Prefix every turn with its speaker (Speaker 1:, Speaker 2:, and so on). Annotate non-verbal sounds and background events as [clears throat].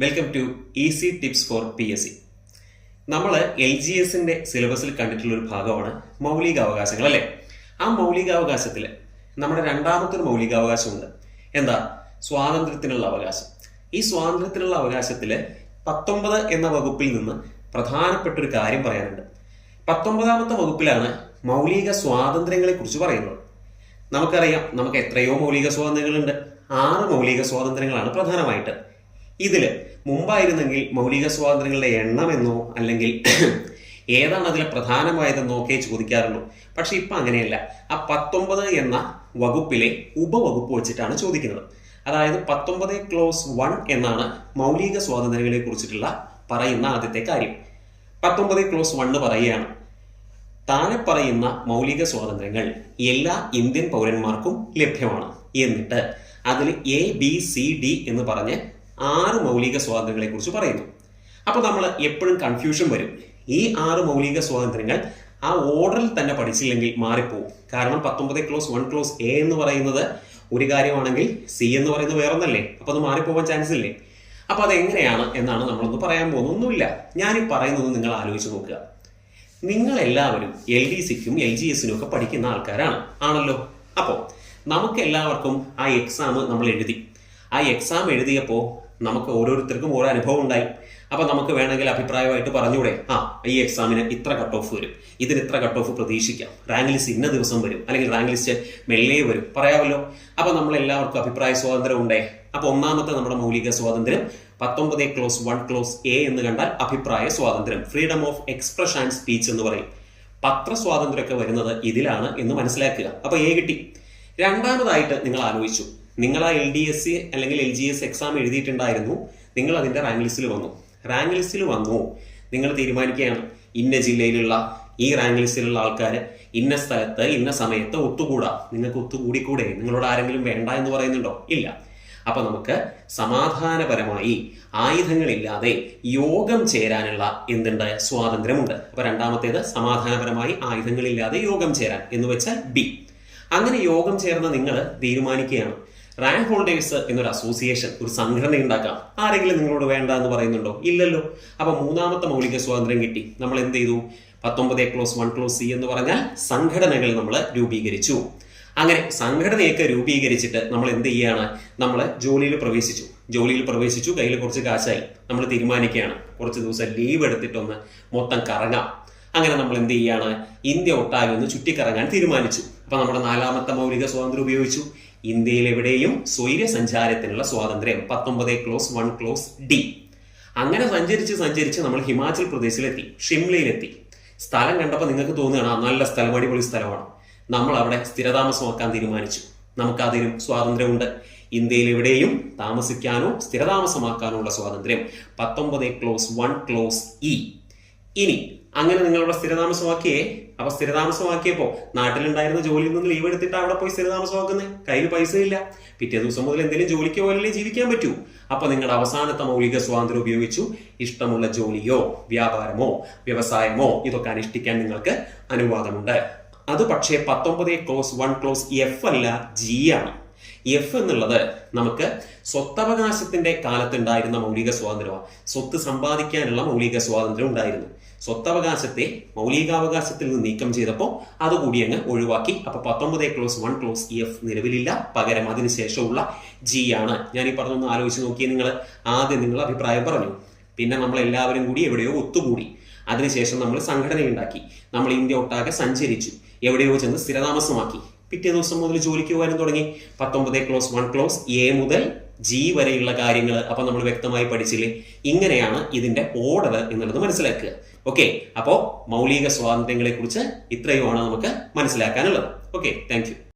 Speaker 1: Welcome to easy tips for P S C നമ്മൾ L G എസിന്റെ സിലബസിൽ കണ്ടിട്ടുള്ള ഒരു ഭാഗമാണ് മൗലികാവകാശങ്ങൾ അല്ലേ? ആ മൗലികാവകാശത്തിൽ നമ്മുടെ രണ്ടാമത്തെ ഒരു മൗലികാവകാശമുണ്ട്. എന്താ? സ്വാതന്ത്ര്യത്തിനുള്ള അവകാശം. ഈ സ്വാതന്ത്ര്യത്തിനുള്ള അവകാശത്തിൽ പത്തൊമ്പത് എന്ന വകുപ്പിൽ നിന്ന് പ്രധാനപ്പെട്ട ഒരു കാര്യം പറയാനുണ്ട്. പത്തൊമ്പതാമത്തെ വകുപ്പിലാണ് മൗലിക സ്വാതന്ത്ര്യങ്ങളെ കുറിച്ച് പറയുന്നത്. നമുക്കറിയാം നമുക്ക് എത്രയോ മൗലിക സ്വാതന്ത്ര്യങ്ങളുണ്ട്. ആറ് മൗലിക സ്വാതന്ത്ര്യങ്ങളാണ് പ്രധാനമായിട്ട്. ഇതിൽ മുമ്പായിരുന്നെങ്കിൽ മൗലിക സ്വാതന്ത്ര്യങ്ങളുടെ എണ്ണമെന്നോ അല്ലെങ്കിൽ [clears throat] ഏതാണ് അതിലെ പ്രധാനമായതെന്നോ ഒക്കെ ചോദിക്കാറുള്ളൂ. പക്ഷെ ഇപ്പം അങ്ങനെയല്ല. ആ പത്തൊമ്പത് എന്ന വകുപ്പിലെ ഉപവകുപ്പ് വെച്ചിട്ടാണ് ചോദിക്കുന്നത്. അതായത് പത്തൊമ്പത് ക്ലോസ് വൺ എന്നാണ് മൗലിക സ്വാതന്ത്ര്യങ്ങളെ കുറിച്ചിട്ടുള്ള പറയുന്ന ആദ്യത്തെ കാര്യം. പത്തൊമ്പത് ക്ലോസ് വണ്ണ് പറയുകയാണ്. താഴെ പറയുന്ന മൗലിക സ്വാതന്ത്ര്യങ്ങൾ എല്ലാ ഇന്ത്യൻ പൗരന്മാർക്കും ലഭ്യമാണ്. എന്നിട്ട് അതിൽ എ ബി സി ഡി എന്ന് പറഞ്ഞ് ആറ് മൗലിക സ്വാതന്ത്ര്യങ്ങളെ കുറിച്ച് പറയുന്നു. അപ്പോൾ നമ്മൾ എപ്പോഴും കൺഫ്യൂഷൻ വരും. ഈ ആറ് മൗലിക സ്വാതന്ത്ര്യങ്ങൾ ആ ഓർഡറിൽ തന്നെ പഠിച്ചില്ലെങ്കിൽ മാറിപ്പോവും. കാരണം പത്തൊമ്പത് ക്ലോസ് വൺ ക്ലോസ് എ എന്ന് പറയുന്നത് ഒരു കാര്യമാണെങ്കിൽ സി എന്ന് പറയുന്നത് വേറൊന്നല്ലേ? അപ്പോൾ അത് മാറിപ്പോവാൻ ചാൻസ് ഇല്ലേ? അപ്പോൾ അതെങ്ങനെയാണ് എന്നാണ് നമ്മളൊന്ന് പറയാൻ പോകുന്നത്. ഒന്നുമില്ല. ഈ പറയുന്നത് നിങ്ങൾ ആലോചിച്ച് നോക്കുക. നിങ്ങൾ എല്ലാവരും എൽ ഡി സിക്കും എൽ ജി എസിനും ഒക്കെ പഠിക്കുന്ന ആൾക്കാരാണ്. ആണല്ലോ? അപ്പോൾ നമുക്ക് എല്ലാവർക്കും ആ എക്സാം നമ്മൾ എഴുതി. ആ എക്സാം എഴുതിയപ്പോൾ നമുക്ക് ഓരോരുത്തർക്കും ഓരോ അനുഭവം ഉണ്ടായി. അപ്പോൾ നമുക്ക് വേണമെങ്കിൽ അഭിപ്രായമായിട്ട് പറഞ്ഞൂടെ? ആ ഈ എക്സാമിന് ഇത്ര കട്ട് ഓഫ് വരും. ഇതിന് ഇത്ര കട്ട് ഓഫ് പ്രതീക്ഷിക്കാം. റാങ്ക് ലിസ്റ്റ് ഇന്ന ദിവസം വരും. അല്ലെങ്കിൽ റാങ്ക് ലിസ്റ്റ് മെല്ലേ വരും. പറയാമല്ലോ? അപ്പോൾ നമ്മൾ എല്ലാവർക്കും അഭിപ്രായ സ്വാതന്ത്ര്യം ഉണ്ടേ? അപ്പോൾ ഒന്നാമത്തെ നമ്മുടെ മൗലിക സ്വാതന്ത്ര്യം പത്തൊമ്പത് ക്ലോസ് വൺ ക്ലോസ് എ എന്ന് കണ്ടാൽ അഭിപ്രായ സ്വാതന്ത്ര്യം. Freedom of expression and speech എന്ന് പറയും. പത്ര സ്വാതന്ത്ര്യമൊക്കെ വരുന്നത് ഇതിലാണ് എന്ന് മനസ്സിലാക്കുക. അപ്പോൾ എ കിട്ടി. രണ്ടാമതായിട്ട് നിങ്ങൾ ആലോചിച്ചു. നിങ്ങൾ ആ എൽ ഡി എസ് സി അല്ലെങ്കിൽ എൽ ജി എസ് എക്സാം എഴുതിയിട്ടുണ്ടായിരുന്നു. നിങ്ങൾ അതിന്റെ റാങ്ക് ലിസ്റ്റിൽ വന്നു. റാങ്ക് ലിസ്റ്റിൽ വന്നു. നിങ്ങൾ തീരുമാനിക്കുകയാണ്. ഇന്ന ജില്ലയിലുള്ള ഈ റാങ്ക് ലിസ്റ്റിലുള്ള ആൾക്കാർ ഇന്ന സ്ഥലത്ത് ഇന്ന സമയത്ത് ഒത്തുകൂടാ. നിങ്ങൾക്ക് ഒത്തുകൂടിക്കൂടെ. നിങ്ങളോട് ആരെങ്കിലും വേണ്ട എന്ന് പറയുന്നുണ്ടോ? ഇല്ല. അപ്പൊ നമുക്ക് സമാധാനപരമായി ആയുധങ്ങളില്ലാതെ യോഗം ചേരാനുള്ള എന്തുണ്ട്? സ്വാതന്ത്ര്യമുണ്ട്. അപ്പൊ രണ്ടാമത്തേത് സമാധാനപരമായി ആയുധങ്ങളില്ലാതെ യോഗം ചേരാൻ എന്ന് വെച്ചാൽ ബി അങ്ങനെ യോഗം ചേർന്ന് നിങ്ങൾ തീരുമാനിക്കുകയാണ്. റാങ്ക് ഹോൾഡേഴ്സ് എന്നൊരു അസോസിയേഷൻ ഒരു സംഘടന ഉണ്ടാക്കാം. ആരെങ്കിലും നിങ്ങളോട് വേണ്ട എന്ന് പറയുന്നുണ്ടോ? ഇല്ലല്ലോ. അപ്പൊ മൂന്നാമത്തെ മൗലിക സ്വാതന്ത്ര്യം കിട്ടി. നമ്മൾ എന്ത് ചെയ്തു? പത്തൊമ്പത് ക്ലോസ് വൺ ക്ലോസ് സി എന്ന് പറഞ്ഞാൽ സംഘടനകൾ നമ്മൾ രൂപീകരിച്ചു. അങ്ങനെ സംഘടനയൊക്കെ രൂപീകരിച്ചിട്ട് നമ്മൾ എന്ത് ചെയ്യാണ്? നമ്മൾ ജോലിയിൽ പ്രവേശിച്ചു. ജോലിയിൽ പ്രവേശിച്ചു കയ്യിൽ കുറച്ച് കാശായി. നമ്മൾ തീരുമാനിക്കുകയാണ്. കുറച്ച് ദിവസം ലീവ് എടുത്തിട്ടൊന്ന് മൊത്തം കറങ്ങാം. അങ്ങനെ നമ്മൾ എന്ത് ചെയ്യാണ്? ഇന്ത്യ ഒട്ടാകെ ഒന്ന് ചുറ്റിക്കറങ്ങാൻ തീരുമാനിച്ചു. അപ്പൊ നമ്മുടെ നാലാമത്തെ മൗലിക സ്വാതന്ത്ര്യം ഉപയോഗിച്ചു. ഇന്ത്യയിൽ എവിടെയും സ്വൈര്യ സഞ്ചാരത്തിനുള്ള സ്വാതന്ത്ര്യം. പത്തൊമ്പത് ക്ലോസ് വൺ ക്ലോസ് ഡി അങ്ങനെ സഞ്ചരിച്ച് സഞ്ചരിച്ച് നമ്മൾ ഹിമാചൽ പ്രദേശിലെത്തി ഷിംലയിലെത്തി. സ്ഥലം കണ്ടപ്പോൾ നിങ്ങൾക്ക് തോന്നുകയാണ് നല്ല സ്ഥലം അടിപൊളി സ്ഥലമാണ്. നമ്മൾ അവിടെ സ്ഥിരതാമസമാക്കാൻ തീരുമാനിച്ചു. നമുക്ക് അതിനും സ്വാതന്ത്ര്യമുണ്ട്. ഇന്ത്യയിൽ എവിടെയും താമസിക്കാനോ സ്ഥിരതാമസമാക്കാനോ ഉള്ള സ്വാതന്ത്ര്യം. പത്തൊമ്പത് ക്ലോസ് വൺ ക്ലോസ് ഇ ഇനി അങ്ങനെ നിങ്ങളുടെ സ്ഥിരതാമസമാക്കിയേ. അപ്പൊ സ്ഥിരതാമസമാക്കിയപ്പോ നാട്ടിലുണ്ടായിരുന്ന ജോലിയിൽ നിന്ന് ലീവ് എടുത്തിട്ട് അവിടെ പോയി സ്ഥിരതാമസമാക്കുന്നത് കയ്യിൽ പൈസ ഇല്ല പിറ്റേ ദിവസം മുതൽ എന്തെങ്കിലും ജോലിക്ക് പോലല്ലേ ജീവിക്കാൻ പറ്റൂ. അപ്പൊ നിങ്ങളുടെ അവസാനത്തെ മൗലിക സ്വാതന്ത്ര്യം ഉപയോഗിച്ചു. ഇഷ്ടമുള്ള ജോലിയോ വ്യാപാരമോ വ്യവസായമോ ഇതൊക്കെ അനുഷ്ഠിക്കാൻ നിങ്ങൾക്ക് അനുവാദമുണ്ട്. അത് പക്ഷേ പത്തൊമ്പത് ക്ലോസ് വൺ ക്ലോസ് എഫ് അല്ല ജി ആണ്. എഫ് എന്നുള്ളത് നമുക്ക് സ്വത്തവകാശത്തിന്റെ കാലത്തുണ്ടായിരുന്ന മൗലിക സ്വാതന്ത്ര്യമാണ്. സ്വത്ത് സമ്പാദിക്കാനുള്ള മൗലിക സ്വാതന്ത്ര്യം ഉണ്ടായിരുന്നു. സ്വത്തവകാശത്തെ മൗലികാവകാശത്തിൽ നിന്ന് നീക്കം ചെയ്തപ്പോൾ അതുകൂടി അങ്ങ് ഒഴിവാക്കി. അപ്പൊ പത്തൊമ്പത് ക്ലോസ് വൺ ക്ലോസ് എഫ് നിലവിലില്ല. പകരം അതിനുശേഷമുള്ള ജി ആണ്. ഞാൻ ഈ പറഞ്ഞൊന്ന് ആലോചിച്ച് നോക്കിയേ നിങ്ങൾ. ആദ്യം നിങ്ങൾ അഭിപ്രായം പറഞ്ഞു. പിന്നെ നമ്മൾ എല്ലാവരും കൂടി എവിടെയോ ഒത്തുകൂടി. അതിനുശേഷം നമ്മൾ സംഘടനയുണ്ടാക്കി. നമ്മൾ ഇന്ത്യ ഒട്ടാകെ സഞ്ചരിച്ചു. എവിടെയോ ചെന്ന് സ്ഥിരതാമസമാക്കി. പിറ്റേ ദിവസം മുതൽ ജോലിക്ക് പോകാനും തുടങ്ങി. പത്തൊമ്പത് ക്ലോസ് വൺ ക്ലോസ് എ മുതൽ ജി വരെയുള്ള കാര്യങ്ങൾ അപ്പൊ നമ്മൾ വ്യക്തമായി പഠിച്ചില്ലേ? ഇങ്ങനെയാണ് ഇതിന്റെ ഓർഡർ എന്നുള്ളത് മനസ്സിലാക്കുക. ഓക്കെ അപ്പോൾ മൗലിക സ്വാതന്ത്ര്യങ്ങളെ കുറിച്ച് ഇത്രയുമാണ് നമുക്ക് മനസ്സിലാക്കാനുള്ളത്. Okay thank